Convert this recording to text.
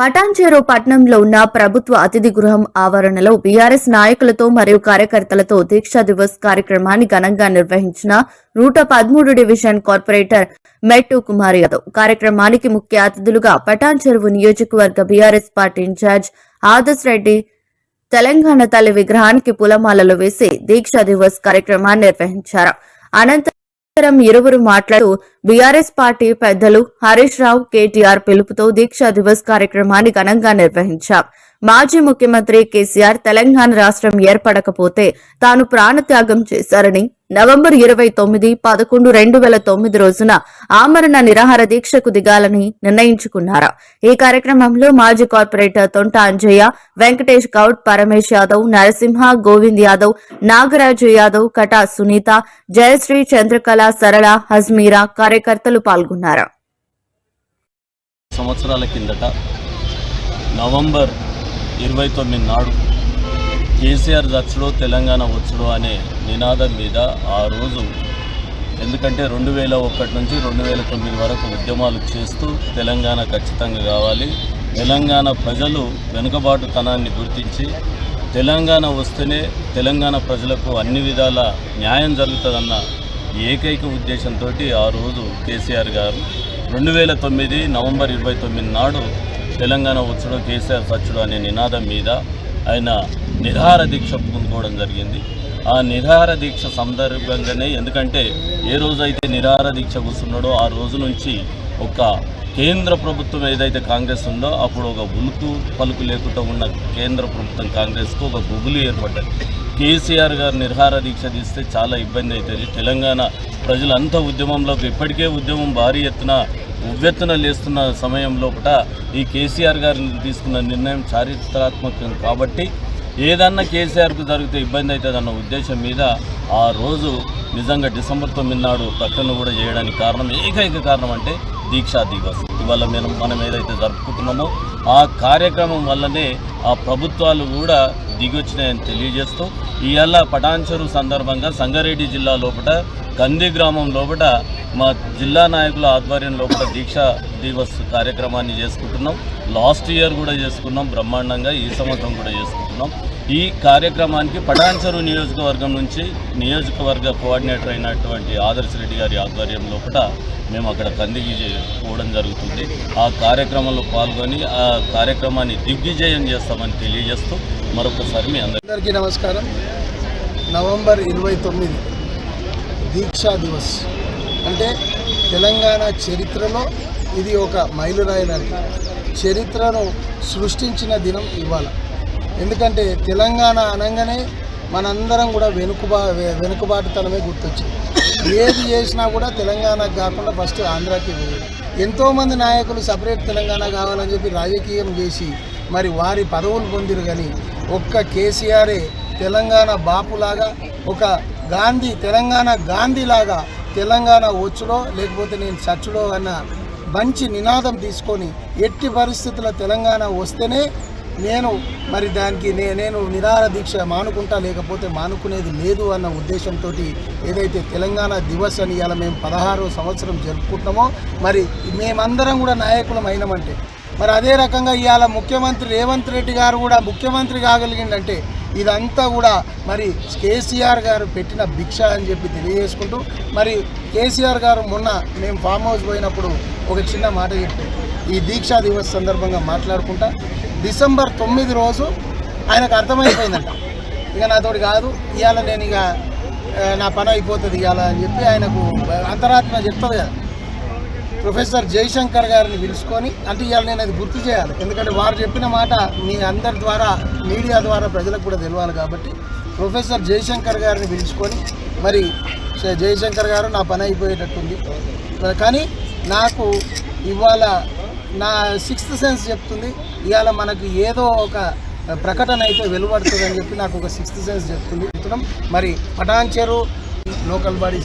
పటాన్చేరు పట్టణంలో ఉన్న ప్రభుత్వ అతిథి గృహం ఆవరణలో బీఆర్ఎస్ నాయకులతో మరియు కార్యకర్తలతో దీక్షా దివస్ కార్యక్రమాన్ని ఘనంగా నిర్వహించిన నూట పదమూడు డివిజన్ కార్పొరేటర్ మెట్టు కుమార్ యాదవ్. కార్యక్రమానికి ముఖ్య అతిథులుగా పటాన్చెరువు నియోజకవర్గ BRS party incharge Adarsh Reddy Telangana తల్లి విగ్రహానికి పూలమాలలు వేసి దీక్షా దివస్ కార్యక్రమాన్ని నిర్వహించారు. అనంతరం ఇరువురు మాట్లాడుతూ బీఆర్ఎస్ పార్టీ పెద్దలు హరీష్ రావు కేటీఆర్ పిలుపుతో దీక్షా దివస్ కార్యక్రమాన్ని ఘనంగా నిర్వహించాం. మాజీ ముఖ్యమంత్రి కేసీఆర్ తెలంగాణ రాష్ట్రం ఏర్పడకపోతే తాను ప్రాణత్యాగం చేశారని నవంబర్ ఇరవై తొమ్మిది పదకొండు రెండు వేల తొమ్మిది రోజున ఆమరణ నిరాహార దీక్షకు దిగాలని నిర్ణయించుకున్నారు? ఈ కార్యక్రమంలో మాజీ కార్పొరేటర్ తొంట అంజయ్య వెంకటేష్ గౌడ్ పరమేశ్ యాదవ్ నరసింహ గోవింద్ యాదవ్ నాగరాజు యాదవ్ కటా సునీత జయశ్రీ చంద్రకళ సరళ హజ్మీరా కార్యకర్తలు పాల్గొన్నారు. సంవత్సరాల కిందట నవంబర్ ఇరవై తొమ్మిది నాడు కేసీఆర్ దచ్చుడు తెలంగాణ వచ్చుడు అనే నినాదం మీద ఆ రోజు ఎందుకంటే రెండు వేల ఒకటి నుంచి రెండు వేల తొమ్మిది వరకు ఉద్యమాలు చేస్తూ తెలంగాణ ఖచ్చితంగా కావాలి. తెలంగాణ ప్రజలు వెనుకబాటుతనాన్ని గుర్తించి తెలంగాణ వస్తేనే తెలంగాణ ప్రజలకు అన్ని విధాల న్యాయం జరుగుతుందన్న ఏకైక ఉద్దేశంతో ఆ రోజు కేసీఆర్ గారు రెండు వేల తొమ్మిది నవంబర్ ఇరవై తొమ్మిది నాడు తెలంగాణ వచ్చుడు కేసీఆర్ సచ్చుడు అనే నినాదం మీద ఆయన నిరాహార దీక్ష పూనుకోవడం జరిగింది. ఆ నిరాహార దీక్ష సందర్భంగానే ఎందుకంటే ఏ రోజైతే నిరాహార దీక్ష కూర్చున్నాడో ఆ రోజు నుంచి ఒక కేంద్ర ప్రభుత్వం ఏదైతే కాంగ్రెస్ ఉందో అప్పుడు ఒక ఉలుకు పలుకు లేకుండా ఉన్న కేంద్ర ప్రభుత్వం కాంగ్రెస్కు ఒక గుబులు ఏర్పడ్డది కేసీఆర్ గారు నిర్హార దీక్ష తీస్తే చాలా ఇబ్బంది అవుతుంది తెలంగాణ ప్రజలంతా ఉద్యమంలోకి ఇప్పటికే ఉద్యమం భారీ ఎత్తున ఉవ్వెత్తున లేస్తున్న సమయం లోపల ఈ కేసీఆర్ గారు తీసుకున్న నిర్ణయం చారిత్రాత్మకం కాబట్టి ఏదన్నా కేసీఆర్కు జరిగితే ఇబ్బంది అవుతుంది అన్న ఉద్దేశం మీద ఆ రోజు నిజంగా డిసెంబర్ తొమ్మిది నాడు ప్రకటన కూడా చేయడానికి కారణం ఏకైక కారణం అంటే దీక్షా దివస్. ఇవాళ మనం మనం ఏదైతే జరుపుకుంటున్నామో ఆ కార్యక్రమం వల్లనే ఆ ప్రభుత్వాలు కూడా దిగొచ్చినాయని తెలియజేస్తూ ఇవాళ పటాన్చెరు సందర్భంగా సంగారెడ్డి జిల్లా లోపల కంది గ్రామం లోపల మా జిల్లా నాయకుల ఆధ్వర్యం లోపల దీక్షా దివస్ కార్యక్రమాన్ని చేసుకుంటున్నాం. లాస్ట్ ఇయర్ కూడా చేసుకున్నాం బ్రహ్మాండంగా ఈ సంవత్సరం కూడా చేసుకుంటున్నాం. ఈ కార్యక్రమానికి పటాన్చెరు నియోజకవర్గం నుంచి నియోజకవర్గ కోఆర్డినేటర్ అయినటువంటి ఆదర్శ రెడ్డి గారి ఆధ్వర్యం లోపల మేము అక్కడ కందికి పోవడం జరుగుతుంది. ఆ కార్యక్రమంలో పాల్గొని ఆ కార్యక్రమాన్ని దిగ్విజయం చేస్తామని తెలియజేస్తూ మరొకసారి మీ అందరికీ అందరికీ నమస్కారం. నవంబర్ ఇరవై తొమ్మిది దీక్షా దివస్. అంటే తెలంగాణ చరిత్రలో ఇది ఒక మైలురాయిలాంటి చరిత్రను సృష్టించిన దినం ఇవాళ. ఎందుకంటే తెలంగాణ అనగానే మనందరం కూడా వెనుకబా వెనుకబాటుతనమే గుర్తొచ్చింది. ఏది చేసినా కూడా తెలంగాణకు కాకుండా ఫస్ట్ ఆంధ్రాకి పోయేది ఎంతోమంది నాయకులు సపరేట్ తెలంగాణ కావాలని చెప్పి రాజకీయం చేసి మరి వారి పదవులు పొందిరు కానీ ఒక్క కేసీఆరే తెలంగాణ బాపులాగా ఒక గాంధీ తెలంగాణ గాంధీలాగా తెలంగాణ వచ్చుడో లేకపోతే నేను చచ్చులో అన్న మంచి నినాదం తీసుకొని ఎట్టి పరిస్థితుల్లో తెలంగాణ వస్తేనే నేను మరి దానికి నే నేను నిరాహార దీక్ష మానుకుంటా లేకపోతే మానుకునేది లేదు అన్న ఉద్దేశంతో ఏదైతే తెలంగాణ దివస్ అని ఇలా మేము పదహారో సంవత్సరం జరుపుకుంటామో మరి మేమందరం కూడా నాయకులం అయినామంటే మరి అదే రకంగా ఇవాళ ముఖ్యమంత్రి రేవంత్ రెడ్డి గారు కూడా ముఖ్యమంత్రి కాగలిగిందంటే ఇదంతా కూడా మరి కేసీఆర్ గారు పెట్టిన భిక్ష అని చెప్పి తెలియజేసుకుంటూ మరి కేసీఆర్ గారు మొన్న మేము ఫామ్ హౌస్ పోయినప్పుడు ఒక చిన్న మాట చెప్పారు. ఈ దీక్షా దివస్ సందర్భంగా మాట్లాడుకుంటా. డిసెంబర్ తొమ్మిది రోజు ఆయనకు అర్థమైపోయిందంట. ఇక నాతోటి కాదు ఇవాళ నేను ఇక నా పని అయిపోతుంది ఇవాళ అని చెప్పి ఆయనకు అంతరాత్మ చెప్తుంది కదా. ప్రొఫెసర్ జయశంకర్ గారిని పిలుచుకొని అంటే ఇవాళ నేను అది గుర్తు చేయాలి. ఎందుకంటే వారు చెప్పిన మాట మీ అందరి ద్వారా మీడియా ద్వారా ప్రజలకు కూడా తెలియాలి కాబట్టి ప్రొఫెసర్ జయశంకర్ గారిని పిలుచుకొని మరి జయశంకర్ గారు నా పని అయిపోయేటట్టుంది. కానీ నాకు ఇవాళ నా సిక్స్త్ సెన్స్ చెప్తుంది. ఇవాళ మనకు ఏదో ఒక ప్రకటన అయితే వెలువడుతుంది అని చెప్పి నాకు ఒక సిక్స్త్ సెన్స్ చెప్తుంది. చెప్తున్నాం మరి పటాన్చెరు లోకల్ బాడీ